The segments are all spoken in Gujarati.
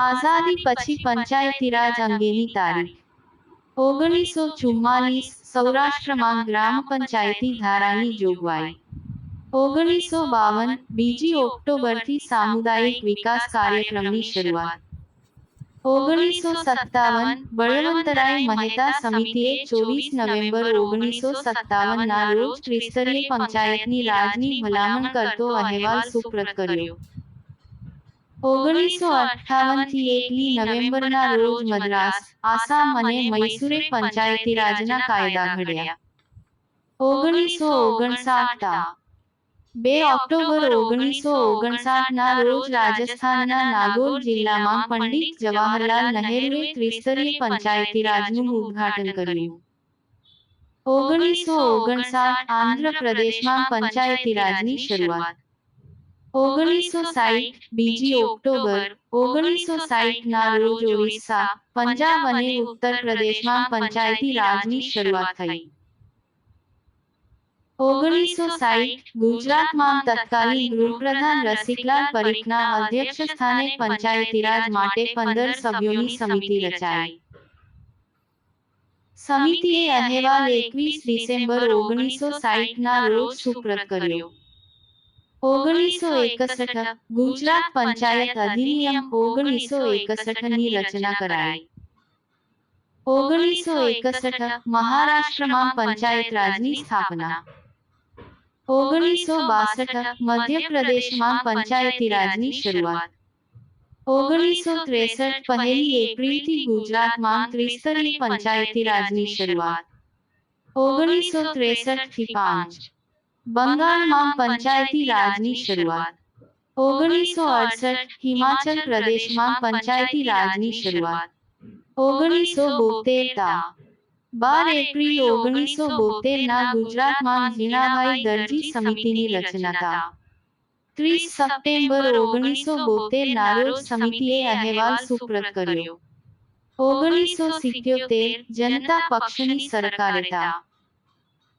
આઝાદી પછી પંચાયતી રાજ અંગેની તારીખ. ઓગણીસો ચુમ્માલીસ સૌરાષ્ટ્રમાં ગ્રામ પંચાયતી ધારાની જોગવાઈ. ઓગણીસો બાવન બીજી ઓક્ટોબરથી સામુદાયિક વિકાસ કાર્યક્રમની શરૂઆત. ઓગણીસો સત્તાવન બળવંતરાય મહેતા સમિતિએ ચોવીસ નવેમ્બર ઓગણીસો સત્તાવન ના રોજ ત્રિસ્તરીય પંચાયતની રાજની ભલામણ કરતો અહેવાલ સુપ્રત કર્યો. ઓગણીસો અઠ્ઠાવનથી એકલી નવેમ્બરના રોજ મદ્રાસ આસામ અને મૈસૂરે પંચાયતી રાજના કાયદા ઘડ્યા. ઓગણીસો ઓગણસાઠ બે ઓક્ટોબર ઓગણીસો ઓગણસાઠ ના રોજ રાજસ્થાનના નાગોર જિલ્લામાં પંડિત જવાહરલાલ નહેરુએ ત્રિસ્તરીય પંચાયતી રાજનું ઉદ્ઘાટન કર્યું. ઓગણીસો ઓગણસાઠ આંધ્ર પ્રદેશમાં પંચાયતી રાજની શરૂઆત. ઓગણીસો સાઠ બીજી ઓક્ટોબર ઓગણીસો સાઠ ના રોજ ઓરિસ્સા પંજાબ અને ઉત્તર પ્રદેશમાં પંચાયતી રાજની શરૂઆત થઈ. ઓગણીસો સાઠ ગુજરાતમાં તત્કાલીન ગૃહપ્રધાન રસિકલાલ પરીખના અધ્યક્ષસ્થાને પંચાયતી રાજ માટે પંદર સભ્યોની સમિતિ રચાઈ. સમિતિએ અહેવાલ એકવીસ ડિસેમ્બર ઓગણીસો સાઠ ના રોજ સુપ્રત કર્યો. ઓગણીસો એકસઠ ગુજરાત પંચાયત અધિનિયમ ઓગણીસો એકસઠની રચના કરાઈ ઓગણીસો એકસઠ મહારાષ્ટ્રમાં પંચાયત રાજની સ્થાપના ઓગણીસો બાસઠ મધ્યપ્રદેશમાં પંચાયતી રાજની શરૂઆત ઓગણીસો ત્રેસઠ પહેલી એપ્રિલથી ગુજરાતમાં ત્રિસ્તરીય પંચાયતી રાજની શરૂઆત ઓગણીસો ત્રેસઠથી પાંચ. બંગાળમાં પંચાયતી રાજની શરૂઆત. ઓગણીસો અડસઠ હિમાચલ પ્રદેશમાં પંચાયતી રાજની શરૂઆત. ઓગણીસો બોતેર તા બાર એપ્રિલ ઓગણીસો બોતેર ના ગુજરાતમાં ઝીણાભાઈ દરજી સમિતિની રચના તા ત્રીસ સપ્ટેમ્બર ઓગણીસો બોતેર ના રોજ સમિતિએ અહેવાલ સુપ્રત કર્યો. ઓગણીસો સિત્યોતેર જનતા પક્ષની સરકાર હતા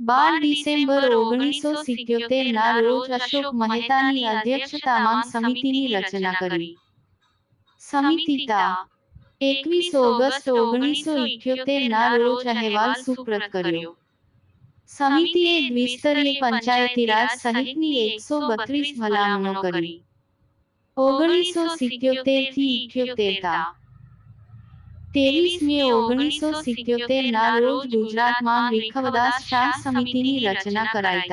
બાર ડિસેમ્બર ઓગણીસો સિત્યોતેર ના રોજ અશોક મહેતાની અધ્યક્ષતામાં સમિતિની રચના કરી. સમિતિતા એકવીસ ઓગસ્ટ ઓગણીસો ઇઠ્યોતેર ના રોજ અહેવાલ સુપ્રત કર્યો. સમિતિએ દ્વિસ્તરીય પંચાયતી રાજ સહિતની એકસો બત્રીસ ભલામણો કરી. ઓગણીસો સિત્યોતેરથી ઇઠ્યોતેર ત્રેવીસ મે ઓગણીસો સિત્યોતેર ના રોજ ગુજરાતમાં વિખવદાસ શાહ સમિતિની રચના કરાઈ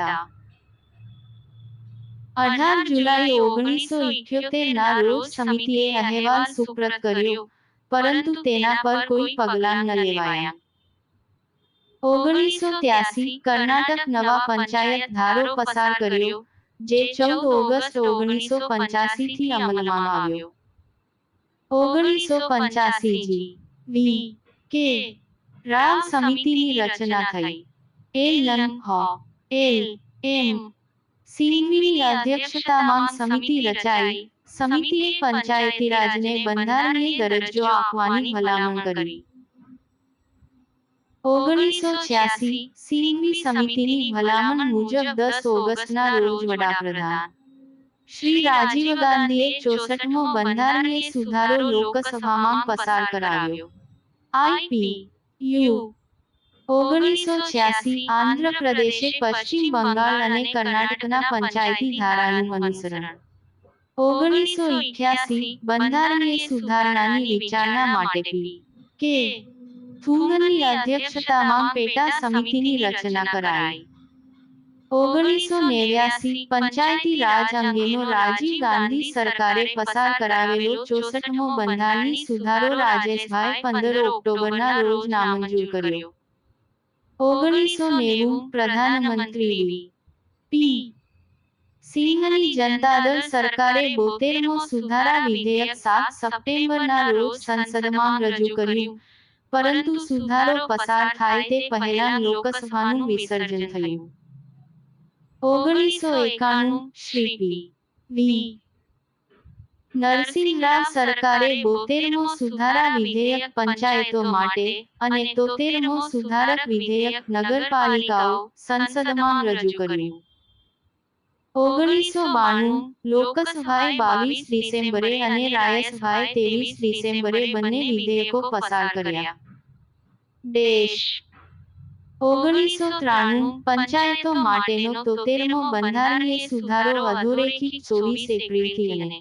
અઢાર જુલાઈ ઓગણીસો ઇઠ્યોતેર ના રોજ સમિતિએ અહેવાલ સુપ્રત કર્યો. પરંતુ તેના પર કોઈ પગલાં ન લેવાયા. ઓગણીસો ત્યાસી કર્ણાટક નવા પંચાયત ધારો પસાર કર્યો જે ચૌદ ઓગસ્ટ ઓગણીસો પંચાસી થી અમલમાં આવ્યો. ઓગણીસો પંચાસી જી વી કે રાવ સમિતિની રચના થઈ. એલ એમ હ, એલ એમ. સિંઘવીની અધ્યક્ષતામાં સમિતિ રચાઈ. સમિતિએ પંચાયતી રાજને બંધારણીય દરજ્જો આપવાની ભલામણ કરી. ઓગણીસો છ્યાસી સિંઘવી સમિતિની ભલામણ મુજબ દસ ઓગસ્ટના રોજ વડાપ્રધાન. શ્રી રાજીવ ગાંધીએ ચોસઠમો બંધારણીય સુધારો લોકસભામાં પસાર કરાવ્યો. આઈપી ઓગણીસો છ્યાસી આંધ્ર પ્રદેશે પશ્ચિમ બંગાળ અને કર્ણાટકના પંચાયતી ધારાનું અનુસરણ. ઓગણીસો ઇઠ્યાસી બંધારણીય સુધારણાની વિચારણા માટે કે. થુંગની અધ્યક્ષતામાં પેટા સમિતિની રચના કરાઈ. ઓગણીસો નેવ્યાસી પંચાયતી રાજ અંગેનો રાજીવ ગાંધી સરકારે પસાર કરાવેલો ચોસઠમો બંધારણીય સુધારો રાજેશભાઈ પંદર ઓક્ટોબરના રોજ નામંજૂર કર્યો. ઓગણીસો નેવું પ્રધાનમંત્રી પી. સિંહની જનતાદળ સરકારે બોતેરમો સુધારા વિધેયક સાત સપ્ટેમ્બરના રોજ સંસદમાં રજૂ કર્યું. પરંતુ સુધારો પસાર થાય તે પહેલા લોકસભાનું વિસર્જન થયું. ઓગણીસો એકાણું શ્રી પી વી. નરસિંહરાવ સરકારે બોતેરમો સુધારા વિધેયક પંચાયતો માટે અને તોતેરમો સુધારક વિધેયક નગરપાલિકાઓ સંસદમાં રજૂ કર્યું. ઓગણીસો બાણું લોકસભાએ બાવીસ ડિસેમ્બરે અને રાજ્યસભાએ ત્રેવીસ ડિસેમ્બરે બંને વિધેયકો પસાર કર્યા. દેશ ઓગણીસો ત્રાણું પંચાયતો માટેનો તોતેરમો બંધારણીય સુધારો અધોરેખિત ચોવીસ એપ્રિલથી અને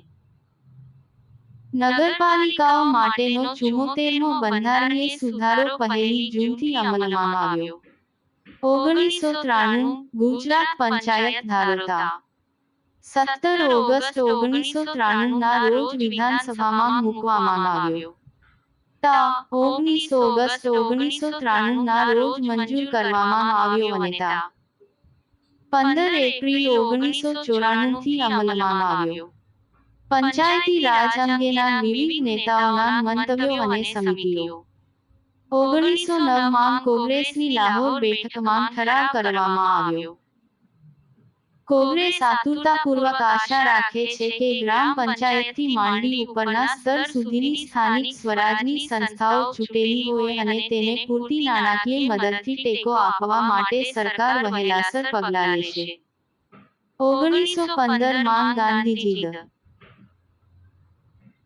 નગરપાલિકાઓ માટેનો ચુમ્મોતેરમો બંધારણીય સુધારો પહેલી જૂનથી અમલમાં આવ્યો. ઓગણીસો ત્રાણું ગુજરાત પંચાયત ધારતા. સત્તર ઓગસ્ટ ઓગણીસો ત્રાણું ના રોજ વિધાનસભામાં મૂકવામાં આવ્યો. તા ઓગણીસો ઓગસ્ટ, ઓગણીસો ત્રાણું ના રોજ મંજૂર કરવામાં આવ્યો અને પંદર એપ્રિલ, ઓગણીસો ચોરાણું થી અમલમાં આવ્યો. પંચાયતી રાજ અંગેના વિવિધ નેતાઓના મંતવ્યો અને સમિતિઓ. ઓગણીસો નવમાં કોંગ્રેસની લાહોર બેઠકમાં ઠરાવ કરવામાં આવ્યો. કોંગ્રેસ આતુરતાપૂર્વક આશા રાખે છે કે ગ્રામ પંચાયતથી માંડી ઉપરના સ્તર સુધીની સ્થાનિક સ્વરાજની સંસ્થાઓ ચૂંટેલી હોય અને તેને પૂરતી નાણાકીય મદદથી ટેકો આપવા માટે સરકાર વહેલાસર પગલાં લેશે. ઓગણીસો પંદરમાં ગાંધીજી દ.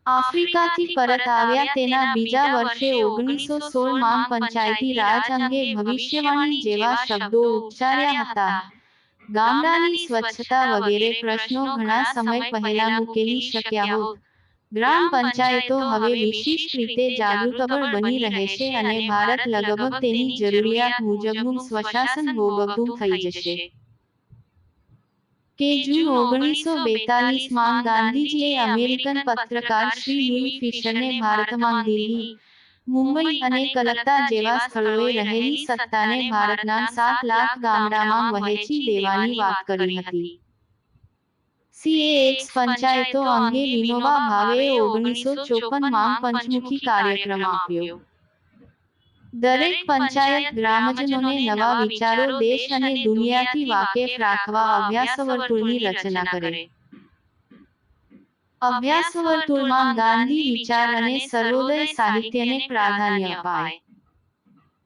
આફ્રિકાથી પરત આવ્યા તેના બીજા વર્ષે ઓગણીસો સોળમાં પંચાયતી રાજ અંગે ભવિષ્યવાણી જેવા શબ્દો ઉચ્ચાર્યા હતા. ગામડાની સ્વચ્છતા વગેરે પ્રશ્નો ઘણા સમય પહેલા મૂકેલી શક્યા હોત. ગ્રામ પંચાયતો હવે વિશિષ્ટ રીતે જાગૃતબળ બની રહેશે અને ભારત લગભગ તેની જરૂરિયાત મુજબનું સ્વશાસન ભોગવતું થઈ જશે. કે જૂન ઓગણીસો બેતાલીસમાં ગાંધીજીએ અમેરિકન પત્રકાર શ્રી લુઈ ફિશરને ભારતમાં દિલ્હી મુંબઈ અને કલકત્તા જેવા સ્થળોએ રહેલી સત્તાને ભારતના સાત લાખ ગામડામાં વહેંચી દેવાની વાત કરી હતી. સીએએક્સ પંચાયતો અંગે વિનોબા ભાવે ઓગણીસો ચોપનમાં પંચમુખી કાર્યક્રમ આપ્યો. દરેક પંચાયત ગ્રામજનોને નવા વિચારો દેશ અને દુનિયાથી વાકેફ રાખવા અભ્યાસ વર્તુળની રચના કરે. અભ્યાસ વર્તુળમાં ગાંધી વિચાર અને સર્વોદય સાહિત્યને પ્રાધાન્ય અપાય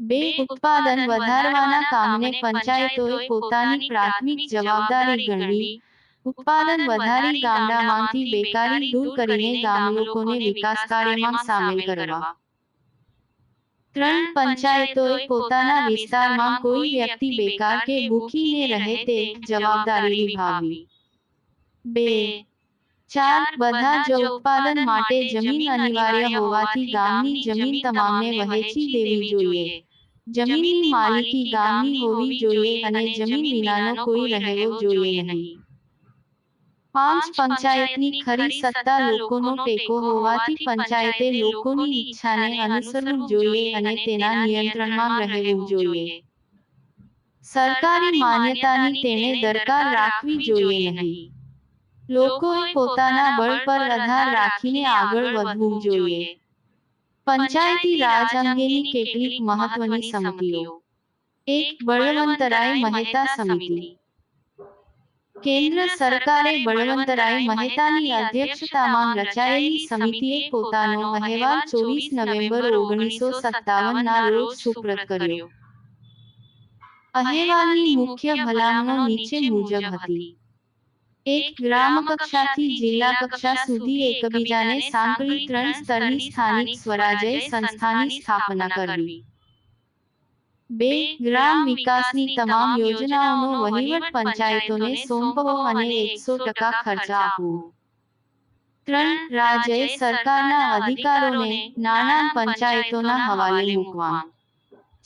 બે ઉત્પાદન વધારવાના કામને પંચાયતોએ પોતાની પ્રાથમિક જવાબદારી ગણવી ઉત્પાદન વધારી ગામડામાંથી બેકારી દૂર કરીને ગામલોકોને વિકાસ કાર્યમાં સામેલ કરવા ત્રણ પંચાયતોએ પોતાના વિસ્તારમાં કોઈ વ્યક્તિ બેકાર કે ભૂખીને રહે તે જવાબદારી નિભાવવી બે ચાર બધા જ ઉત્પાદન માટે જમીન અનિવાર્ય હોવાથી ગામની જમીન તમામને વહેંચી દેવી જોઈએ જમીનની માલિકી ગામની હોવી જોઈએ અને જમીન વિનાનો કોઈ રહેવો જોઈએ નહીં પાંચ પંચાયતની ખરી સત્તા લોકોનો ટેકો હોવાથી પંચાયતે લોકોની ઈચ્છાને અનુસરવું જોઈએ અને તેના નિયંત્રણમાં રહેવું જોઈએ સરકારી માન્યતાની તેણે દરકાર રાખવી જોઈએ નહીં લોકોએ પોતાના બળ પર આધાર રાખીને આગળ વધવું જોઈએ. પંચાયતી રાજ અંગેની કેટલીક મહત્વની સમિતિઓ. એક બળવંતરાય મહેતા સમિતિ. કેન્દ્ર સરકારે બળવંતરાય મહેતાની અધ્યક્ષતામાં રચાયેલી સમિતિએ પોતાનો અહેવાલ ચોવીસ નવેમ્બર ઓગણીસો સત્તાવનના રોજ સુપ્રત કર્યો. અહેવાલની મુખ્ય ભલામણો નીચે મુજબ હતી. એક ગ્રામ કક્ષાથી જિલ્લા કક્ષા સુધી એકબીજાને સાંકળી ત્રણ સ્તરની સ્થાનિક સ્વરાજ્ય સંસ્થાની સ્થાપના કરવી. બે ગ્રામ વિકાસની તમામ યોજનાઓનો વહીવટ પંચાયતોને સોંપવો અને એકસો ટકા ખર્ચ આપવો. ત્રણ રાજ્ય સરકારના અધિકારોને નાણાં પંચાયતોના હવાલે મૂકવા.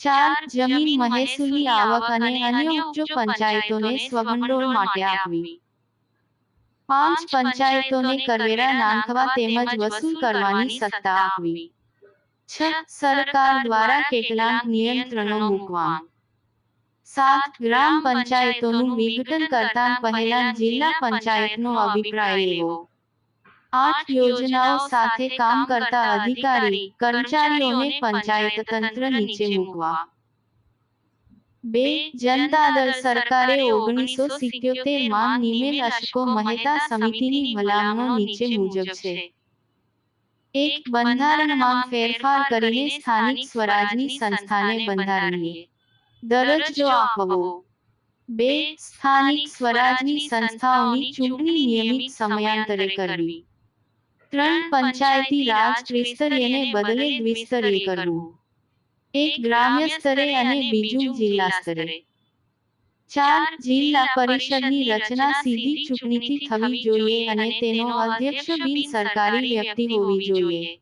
ચાર જમીન મહેસૂલી આવક અને અન્ય ઉપજો પંચાયતોને સ્વભંડોળ માટે આપવી. પાંચ પંચાયતોને કરવેરા નાંખવા તેમજ વસૂલ કરવાની સત્તા આપવી. છ સરકાર દ્વારા કેટલાક નિયંત્રણો મૂકવા સાત ગ્રામ પંચાયતોનું વિઘટન કરતા પહેલા જિલ્લા પંચાયતનો અભિપ્રાય લેવો. આઠ યોજનાઓ સાથે કામ કરતા અધિકારી કર્મચારીઓને પંચાયત તંત્ર નીચે મૂકવા. બે જનતા દળ સરકારે ઓગણીસો સિત્યોતેરમાં નિમેલ અશકો મહેતા સમિતિની ભલામણો નીચે મુજબ છે. એક બંધારણમાં ફેરફાર કરીને સ્થાનિક સ્વરાજની સંસ્થાને બંધારણીય દરજ્જો આપવો. બે, સ્થાનિક સ્વરાજની સંસ્થાઓની ચૂંટણી નિયમિત સમયાંતરે કરવી. ત્રણ, પંચાયતી રાજ ત્રિસ્તરીયને બદલે દ્વિસ્તરીય કરવું. એક ગ્રામ્ય સ્તરે અને બીજું જિલ્લા સ્તરે. ચાર જિલ્લા પરિષદની રચના સીધી ચૂંટણીથી થવી જોઈએ અને તેનો અધ્યક્ષ બિન સરકારી વ્યક્તિ હોવી જોઈએ.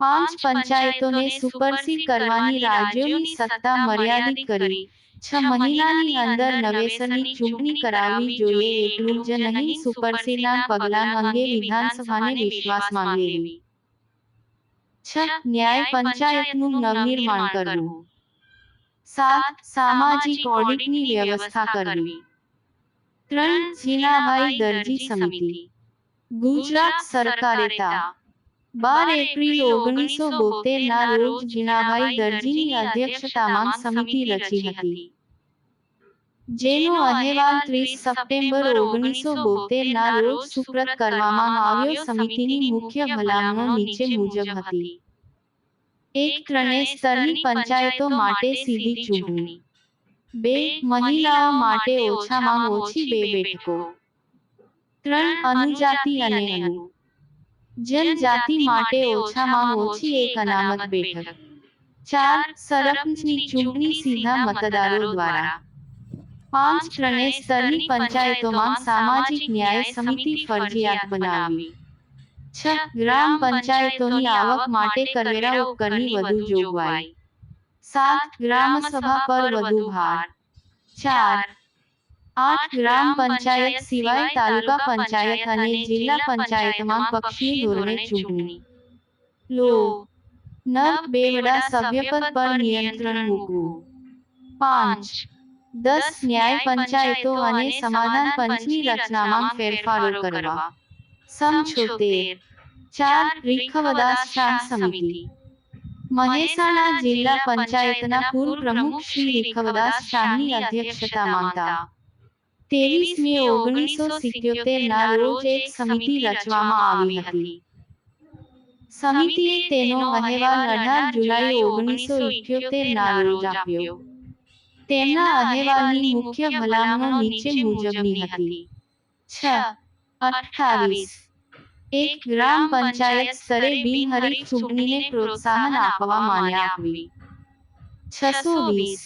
પાંચ પંચાયતોને સુપરસીડ કરવાની રાજ્યોની સત્તા મર્યાદિત કરી. છ મહિનાની અંદર નવેસરની ચૂંટણી કરાવવી જોઈએ. એટલું જ નહીં સુપરસીડના પગલાં અંગે વિધાનસભાને વિશ્વાસ માંગેલી. છ, ન્યાય પંચાયતનું નવનિર્માણ કરવું. સાત, સામાજિક ઓડિટની વ્યવસ્થા કરવી. ત્રણ જીનાભાઈ દરજી સમિતિ. ગુજરાત સરકારે બાર એપ્રિલ ઓગણીસો બોતેર ના રોજ જીનાભાઈ દરજીની અધ્યક્ષતામાં સમિતિ રચી હતી. જેનો અહેવાલ ત્રીસ સપ્ટેમ્બર ઓગણીસો બોતેર ના રોજ સુપ્રત કરવામાં આવ્યો સમિતિની મુખ્ય ભલામણો નીચે મુજબ હતી. એક ત્રણેય સ્તરની પંચાયતો માટે સીધી ચૂંટણી. બે મહિલાઓ માટે ઓછામાં ઓછી બે બેઠકો. ત્રણ અનુજાતિ અને અનુ જનજાતિ માટે ઓછામાં ઓછી એક અનામત બેઠક. ચાર સરપંચની ચૂંટણી સીધા મતદારો દ્વારા. પાંચ ત્રણે સ્તરની પંચાયતોમાં સામાજિક ન્યાય સમિતિ ફરજિયાત બનાવી. છ ગ્રામ પંચાયતોની આવક માટે કરવેરા ઉપકરની વધુ જોગવાઈ. સાત ગ્રામ સભા પર વધુ ભાર. ચાર આઠ ગ્રામ પંચાયત સિવાય તાલુકા પંચાયત અને જિલ્લા પંચાયતમાં પક્ષી ધોરણે ચૂંટણી. લો નવ બેવડા સભ્યપદ પર નિયંત્રણ મૂકવું. પાંચ દસ ન્યાય પંચાયતો અને સમાધાન પંચની રચનામાં ફેરફારો કરવા. સમછોતેર ચાર રીખવદાસ શાહ સમિતિ. મહેસાણા જિલ્લા પંચાયતના પૂર્વ પ્રમુખ શ્રી રીખવદાસ શાહની અધ્યક્ષતા માંગતા ત્રેવીસ મે ઓગણીસો સિત્યોતેર ના રોજ એક સમિતિ રચવામાં આવી હતી. સમિતિએ તેનો અહેવાલ અઢાર જુલાઈ ઓગણીસો ઇઠ્યોતેર ના રોજ આપ્યો. તેમના અહેવાલની મુખ્ય ભલામણો નીચે મુજબની હતી છ અઠ્ઠાવીસ એક ગ્રામ પંચાયત સ્તરે બિનહરીફ ચૂંટણીને પ્રોત્સાહન આપવા માન્ય આપવી છસો વીસ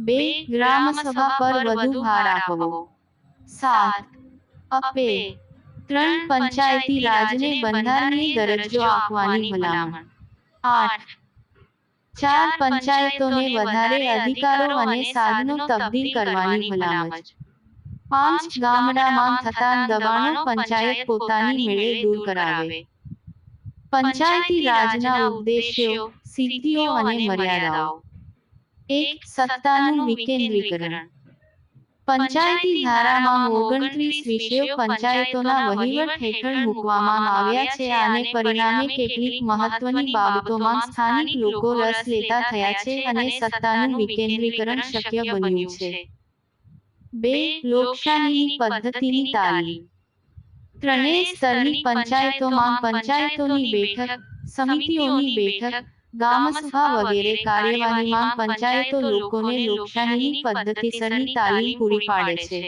બે ગ્રામ સભા પર વધુ ભાર આપવો સાત અપે ત્રણ પંચાયતી રાજને બંધારણીય દરજ્જો આપવાની ભલામણ આઠ ચાર પંચાયતોને વધારે અધિકારો અને સાધનો તબદીલ કરવાની ભલામણ પાંચ ગામડામાં થતા દબાણો પંચાયત પોતાની મેળે દૂર કરાવે. પંચાયતી રાજના ઉદ્દેશ્યો સિદ્ધિઓ અને મર્યાદાઓ. એક સત્તાનું વિકેન્દ્રીકરણ. પંચાયતી ધારામાં ઓગણત્રીસ વિષયો પંચાયતોના વહીવટ હેઠળ મૂકવામાં આવ્યા છે અને પરિણામે કેટલીક મહત્વની બાબતોમાં સ્થાનિક લોકો રસ લેતા થયા છે અને સત્તાનું વિકેન્દ્રીકરણ શક્ય બન્યું છે. બે લોકશાહીની પદ્ધતિની તાલીમ. ત્રણેય સ્તરની પંચાયતોમાં પંચાયતોની બેઠક સમિતિઓની બેઠક ગામસભા વગેરે કાર્યવાહીમાં પંચાયતો લોકોને લોકશાહીની પદ્ધતિસરની તાલીમ પૂરી પાડે છે.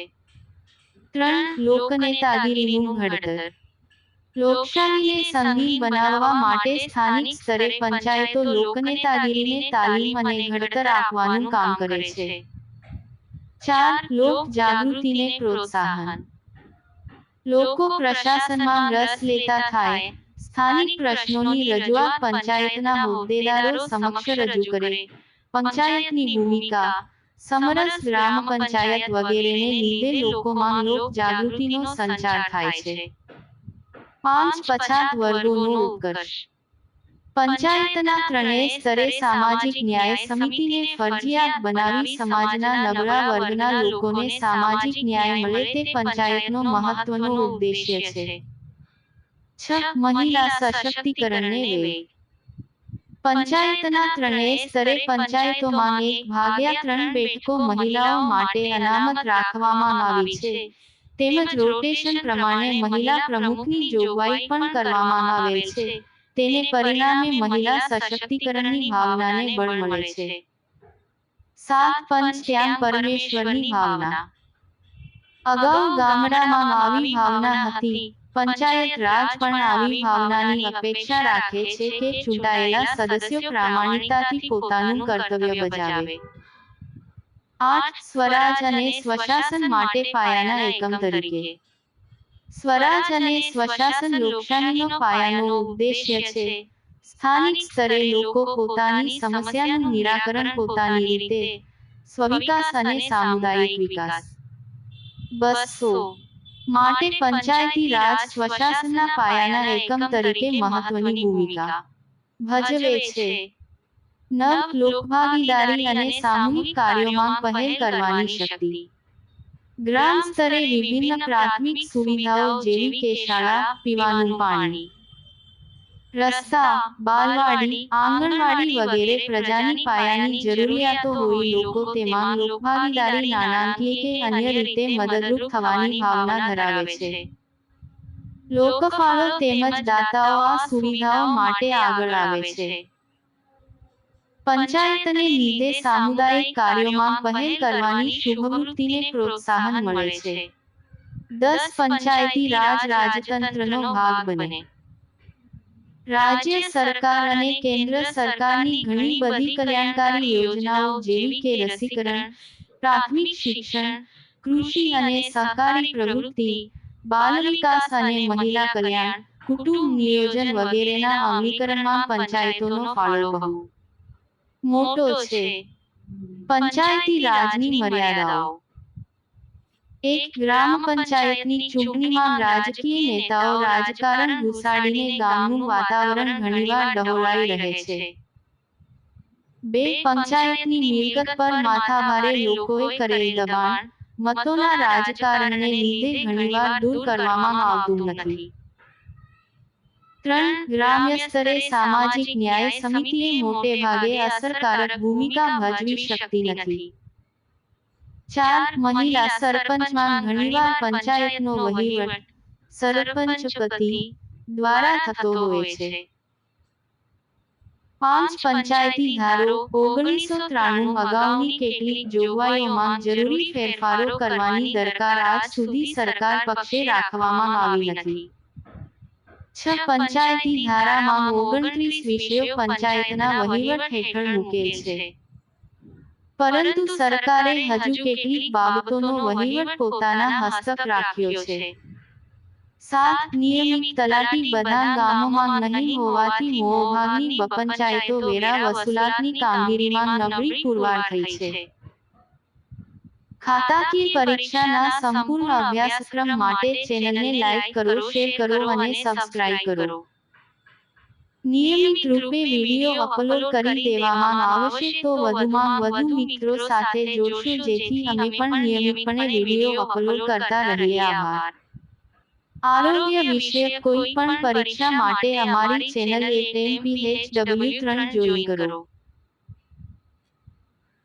ત્રણ લોકનેતાગીરીનું ઘડતર લોકશાહીને સંગીન બનાવવા માટે સ્થાનિક સ્તરે પંચાયતો લોકનેતાગીરીને તાલીમ અને ઘડતર આપવાનું કામ કરે છે. ચાર લોક જાગૃતિને પ્રોત્સાહન. લોકો પ્રશાસનમાં રસ લેતા થાય. સ્થાનિક પ્રશ્નોની રજૂઆત પંચાયતના હોદ્દેદારો સમક્ષ રજૂ કરે. પંચાયતની ભૂમિકા. સમરસ ગ્રામ પંચાયત વગેરેને લીધે લોકોમાં લોક જાગૃતિનો સંચાર થાય છે. પાંચ પછાત વર્ગોનો ઉત્કર્ષ. પંચાયતના ત્રણેય સ્તરે સામાજિક ન્યાય સમિતિને ફરજિયાત બનાવી સમાજના નબળા વર્ગના લોકોને સામાજિક ન્યાય મળે તે પંચાયતનો મહત્વનો ઉદ્દેશ્ય છે. છ મહિલા સશક્તિકરણને વેગ. પંચાયતના ત્રણેય સ્તરે પંચાયતોમાં એક ભાગ્યા ત્રણ બેઠકો મહિલાઓ માટે અનામત રાખવામાં આવી છે. તેમજ રોટેશન પ્રમાણે મહિલા પ્રમુખની જોગવાઈ પણ કરવામાં આવેલ છે. તેને પરિણામે મહિલા સશક્તિકરણની ભાવનાને બળ મળે છે. સાત પંચ શ્યામ પરમેશ્વરની ભાવના. અગાઉ ગામડામાં આવી ભાવના હતી. પંચાયત રાજ પણ આવી ભાવનાની અપેક્ષા રાખે છે કે ચૂંટાયેલા સદસ્યો પ્રામાણિકતાથી પોતાનું કર્તવ્ય બજાવે. આઠ સ્વરાજ અને સ્વશાસન માટે પાયાના એકમ તરીકે. સ્વરાજ અને સ્વશાસન લોકશાહીનો પાયાનો ઉદ્દેશ્ય છે. સ્થાનિક સ્તરે લોકો પોતાની સમસ્યાનું નિરાકરણ પોતાની રીતે સ્વવિકાસ અને સામુદાયિક વિકાસ. બસો. માટે પંચાયતી રાજ સ્વશાસનના પાયાના એકમ તરીકે મહત્વની ભૂમિકા. ભજવે છે. નવ લોકભાગીદારી અને સામૂહિક કાર્યોમાં પહેલ કરવાની શક્તિ. ગ્રામ સ્તરે વિભિન્ન પ્રાથમિક સુવિધાઓ જેવી કે શાળા પીવાનું પાણી. રસ્તા, બાલવાડી, આંગણવાડી વગેરે પ્રજાની પાયાની જરૂરિયાતો હોય લોકો તેમાં લોકભાગીદારી, નાણાકીય કે અન્ય રીતે મદદરૂપ થવાની ભાવના ધરાવે છે. લોકફાળો તેમજ દાતાઓ આ સુવિધાઓ માટે આગળ આવે છે. પંચાયતને લીધે સામુદાયિક કાર્યોમાં પહેલ કરવાની શુભવૃત્તિને પ્રોત્સાહન મળે છે. દસ પંચાયતી રાજ રાજતંત્રનો ભાગ બને. રાજ્ય સરકાર અને કેન્દ્ર સરકારની ઘણી બધી કલ્યાણકારી યોજનાઓ જેવી કે રસીકરણ, પ્રાથમિક શિક્ષણ, કૃષિ અને સહકારી પ્રવૃત્તિ, બાલ વિકાસ અને મહિલા કલ્યાણ, કુટુંબ નિયોજન વગેરેના અમલીકરણમાં પંચાયતોનો ફાળો બહુ મોટો છે. પંચાયતી રાજની મર્યાદાઓ. એક ગ્રામ પંચાયતની ચૂંટણીમાં રાજકીય નેતાઓ રાજકારણ ઘુસાડીને ગામનું વાતાવરણ ઘણીવાર ડહોળાઈ રહે છે. બે પંચાયતની મિલકત પર માથાભારે લોકોએ કરેલ દબાણ. મતોના રાજકારણને લીધે ઘણીવાર દૂર કરવામાં આવતું નથી. ત્રણ ગ્રામ્ય સ્તરે સામાજિક ન્યાય સમિતિએ મોટે ભાગે અસરકારક ભૂમિકા ભજવી શકતી નથી. ચાર મહિલા સરપંચમાં ઘણીવાર પંચાયતનો વહીવટ સરપંચ પતિ દ્વારા થતો હોય છે. પાંચ પંચાયતી ધારો ઓગણીસો ત્રાણું અગાઉની કેટલીક જોગવાઈઓમાં જરૂરી ફેરફારો કરવાની દરકાર આજ સુધી સરકાર પક્ષે રાખવામાં આવી નથી. છ પંચાયતી ધારામાં ઓગણત્રીસ વિષયો પંચાયતના વહીવટ હેઠળ મૂકેલ છે. પરંતુ સરકારે હજુ કેટલીક બાબતોનો વહીવટ પોતાના હસ્તક રાખ્યો છે. સાત નિયમિત તલાટી બધા ગામોમાં નહીં હોવાથી મોભાગની બપંચાયતો વેરા વસૂલાતની કામગીરીમાં નબળી પુરવાર થઈ છે. ખાતાકીય પરીક્ષાના સંપૂર્ણ અભ્યાસક્રમ માટે ચેનલને લાઈક કરો શેર કરો અને સબસ્ક્રાઇબ કરો. નિયમિત રૂપે વીડિયો અપલોડ કરી દેવામાં આવશે તો વધુમાં વધુ મિત્રો સાથે જોડશું જેથી અમે પણ નિયમિતપણે વીડિયો અપલોડ કરતા રહીએ આભાર. આરોગ્ય વિશે કોઈ પણ પરીક્ષા માટે અમારી ચેનલ એટ એમપીએચ ડબલ્યુ ત્રણ જોઈન કરો.